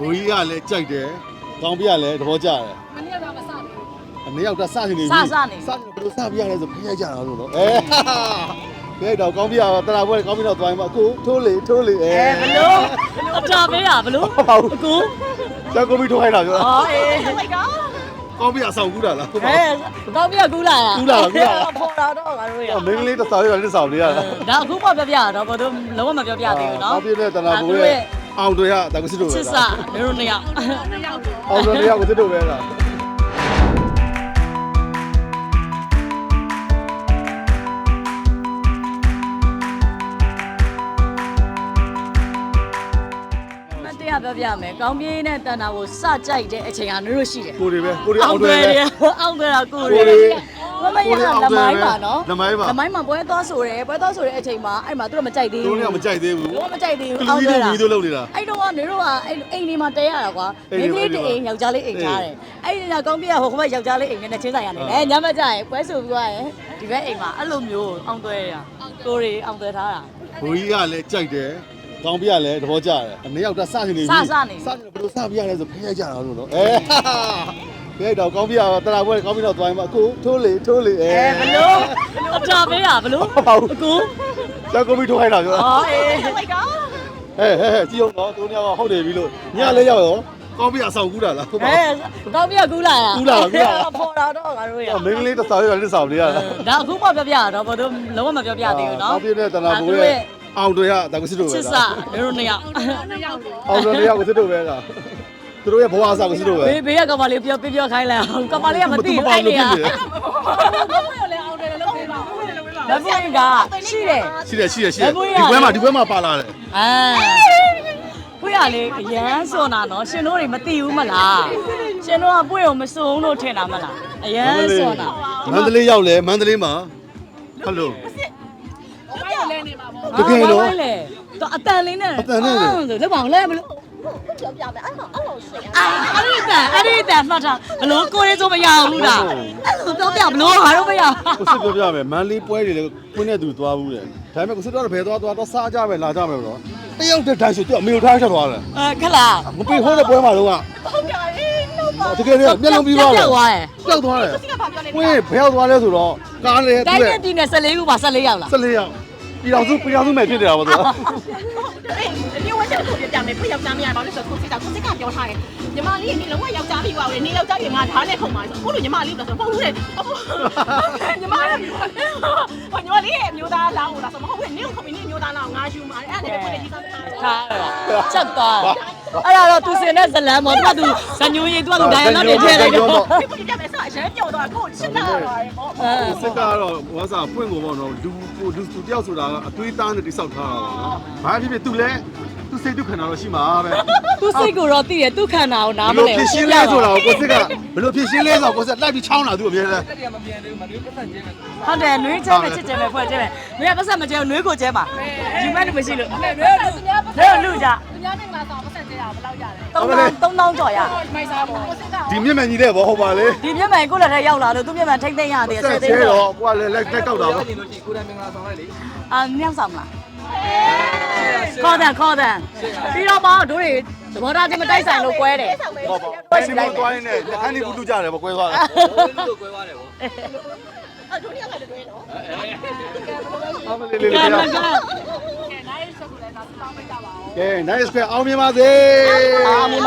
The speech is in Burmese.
ဘိုးကြီးကလည်းကြိုက်တယ်ကောင်းပြကလည်းသဘောကျတယ်မနေ့ကတော့မစဘူးအနေရောက်တာစနေနေပြီစစနေစနေဘယ်လိုစပြရလဲဆိုဖိရိုက်ကြတာလို့နော်အဲဖိရိုက်တော့ကောင်းပြကတရာပွဲကောင်းပြတော့သွားရင်မကိုထိုးလေထိုးလေအဲအဲဘလို့အတာပေးတာဘလို့ဟုတ်ပါဘူးအကူကျောက်ကိုပြီးထိုးခိုင်းတာပြောတာအော်အေးကောင်းပြအဆောင်ကူးတာလားဟုတ်ပါအဲတောင်းပြကူးလာတာကူးလာတာကူးလာတာ ပေါ်လာတော့ငါတို့ရဘူးမင်းကလေးတစ်ဆောင်ရတစ်ဆောင်လေးရတာ ဒါအခုမှပြောပြတာတော့ဘာလို့လုံးဝမပြောပြသေးဘူးနော်ကောင်းပြတဲ့တရာပွဲရဲ့ အောင်တွေရတာကိုစစ်တို့ပဲစစ်စာတို့နှစ်ယောက်အောင်တွေရကိုစစ်တို့ပဲလားမတရားပြောပြမယ်ကောင်းပြေးနဲ့တန်တာကိုစကြိုက်တဲ့အချိန်ကတို့ရှိတယ်ကိုတွေပဲကိုတွေအောအောင်င်တွေတွေပဲရအောင်တွေတာကိုကိုတွေတွေ မမရလမိုင်းပါနော်လမိုင်းပါလမိုင်းမှာပွဲသွားဆိုတယ်ပွဲသွားဆိုတဲ့အချိန်မှာအဲ့မှာသူတို့မကြိုက်သေးသူဘူးတို့ကမကြိုက်သေးဘူးတို့မကြိုက်သေးဘူးလူအောင်ကြီးတွေတို့တာမီးတို့လုပ်နေတာအဲ့တော့ကနေတော့ကအဲ့အိမ်လေးမှာတဲရတာကွာအိမိမ်န်းကလေးလေးပါတအိမ်ယောက်ျားလေးအိမ်ထားတယ်အဲ့ဒီကကောင်းပြဟိုဘက်ယောက်ျားလေးအိမ်နဲ့ချင်းဆိုင်ရနေတယ်ညမကြရင်ပွဲဆိုပြီးသွားရင်ဒီဘက်အိမ်မှာအဲ့လိုမျိုးအောင်သွဲရကိုရီအောင်သွဲထားတာဘိုးကြီးကလည်းကြိုက်တယ်ကောင်းပြကလည်းသဘောကျတယ်အနေရောက်တာစနေနေပြီစစနေစနေဘယ်လိုစပြရလဲဆိုဖိရိုက်ကြတာလို့နော်အဲဖိရို က်တော့ကောင်းပြကတရာပွဲကောင်းပြတော့သွားရင်မကိုထိုးလေထိုးလေအဲအဲဘလို့အတာပေးတာဘလို့ဟုတ်ပါဘူးအကူကျောက်ကိုပြီးထိုးခိုင်းတာပြောတာအော်အေးဟဲ့ဟဲ့ဟဲ့ကြည့်အောင်နော်သူတို့ကဟုတ်တယ်ပြီလို့ညလည်းရောက်ရောကောင်းပြအဆောင်ကူးတာလားဟုတ်ပါ အဲကောင်းပြကူးလာတာကူးလာတာကူးလာတာပေါ်လာတော့ငါတို့ရဘူးမင်းကလေးတစ်ဆောင်ရတစ်ဆောင်လေးရတာဒါအခုမှပြောပြတာတော့ဘာလို့လုံးဝမပြောပြသေးဘူးနော်ကောင်းပြတဲ့တရာပွဲရဲ့အောင်တွေရတာကိုစစ်တို့ပဲစစ်လားစာတို့နှစ်ယောက် အောင်တွေရကိုစစ်တို့ပဲလား သူတို့ရဲ့ဘဝအစားကိုစစ်တို့ပဲဘေးဘေးကကမလေးပြောပြပြောခိုင်းလိုက်အောင်ကမလေးကမသိဘူးအဲ့ဒီကမပွင့်ကရှိတယ်ရှိတယ်ရှိတယ်ရှိတယ်ဘယ်ဘွေးရဒီဘွဲမှာဒီဘွဲမှာပါလာတယ်အာပွင့်ရလေအရန်စွန်တာနော်ရှင်တို့တွေမသိဘူးမလားရှင်တို့ကပွင့်ကိုမစုံလို့ထင်တာမလားအရန်စွန်တာမန္တလေးရောက်လဲမန္တလေးမှာဟယ်လိုတကယ်တော့လေတော့အတန်လေးနဲ့အတန်နဲ့လေဆိုလက်ပါအောင်လဲဘလို့ ပြောပြမယ်အဲ့တော့အဲ့လိုရှိရအာအဲ့ဒီတန်အဲ့ဒီတန်မှတ်တာဘလို့ကိုရေးဆိုမရဘူးလားအဲ့လိုတော့ပြဘလို့ငါတို့မရကိုစစ်ပြောပြမယ်မန္တလေးပွဲတွေလည်းခွင်းတဲ့သူသွားဘူးတဲ့ဒါပေမဲ့ကိုစစ်တော့ဘယ်သွားသွားတော့စားကြမယ်လာကြမယ်တော့တယောက်တည်းတိုင်းဆိုသူအမေတို့ထားချက်သွားတယ်အဲခက်လားမပေးဟိုးတဲ့ပွဲမှာတော့ကဟုတ်ကြရဲ့လို့ပါတကယ်လည်းမျက်လုံးပြီးသွားတယ်ပြောက်သွားတယ်ပျောက်သွားတယ်ဒီကဘာပြောလဲခွင်းဘယ်ရောက်သွားလဲဆိုတော့ကားလေသူတိုင်း့နဲ့ပြည်နယ်14ခုပါ14ရောက်လား14ရောက် ပြည်တော်စုပြည်တော်စုမဲ့ဖြစ်နေတာပေါ့သူကအေးဒီဝက်ချက်ကိုပြပြမယ်ဖိယောက်ျားမရပါလို့ဆိုကိုစစ်တာကိုစစ်ကပြောထားတယ်ညီမလေးနေလုံးဝယောက်ျားပြီးပါဦးနေယောက်ျားကြီးငါဓာတ်နဲ့ခုံပါဆိုခုလိုညီမလေးလို့ဆိုပုံလို့လေညီမလေးဟိုညီမလေးရဲ့မျိုးသားလောင်းလာဆိုမဟုတ်ဘူးနေခုံပြီးနေမျိုးသားလောင်းငါယူမှာအဲ့ဒါနဲ့ပဲကြီးစားတာထားရတာချက်သွား အဲ့ဒါတော့သူစင်တဲ့ဇလန်မော်သူကသူဇညူရင်သူကသူဒိုင်ယာတော့နေထည့်လိုက်တော့ဒီကိုကြည့်မယ်ဆိုအရင်ပြောတော့ကိုချစ်တာပါရေပေါ့အဲစစ်ကတော့ဝါစာပွင့်ကိုပေါ့နော်လူကိုလူသူတယောက်ဆိုတာကအသွေးသားနဲ့တိဆောက်ထားတာပေါ့နော်ဘာဖြစ်ဖြစ်သူလည်း သူစိတ်ဒုက္ခနာတော့ရှိမှာပဲသူစိတ်ကိုတော့သိတယ်သူခန္ဓာကိုနားဘယ်မလိုလဲဖြစ်ရှင်းလဲဆိုတာကိုကိုစစ်ကဘယ်လိုဖြစ်ရှင်းလဲဆိုတော့ကိုစစ်လိုက်ပြီးချောင်းလာသူ့အမြဲတမ်းဟုတ်တယ်နွေးချဲပဲချစ်ချဲပဲဖွဲ့ချဲပဲနွေးကပတ်ဆက်မကျဲနွေးကိုကျဲပါဒီမဲ့လူမရှိလို့နွေးလူနွေးလူကြသူများမင်္ဂလာဆောင်ပတ်ဆက်ကြရဘယ်လောက်ရလဲ3000 3000ကျော်ရမိုက်စားပေါ့ကိုစစ်ကဒီမျက်မှန်ကြီးတဲ့ဘောဟုတ်ပါလေဒီမျက်မှန်ကိုလက်ထဲရောက်လာလို့သူမျက်မှန်ထိမ့်သိမ့်ရသေးတယ်ဆက်ဆယ်သိချဲန်းကျော်တော့ကိုကလည်းလက်လက်ကောက်တာပေါ့အာမြောက်ဆောင်မလား ခေါ်တယ်ခေါ်တယ်ပြီးတော့ပေါ့တို့တွေသဘောထားချင်းမတိုက်ဆိုင်လို့ကွဲတယ်ဟောပါဘယ်စီမသွားရင်းနဲ့လက်ခန်းကြီးကူတူကြတယ်ပေါ့ကွဲသွားတယ်အဒုတိယကလည်းတွဲတော့အမလေးလေးကဲလေးကဲကဲနိုင်ဆက်ကိုလည်းသာစောင်းပေးကြပါဦးကဲ nice square အောင်မြင်ပါစေအောင်မြ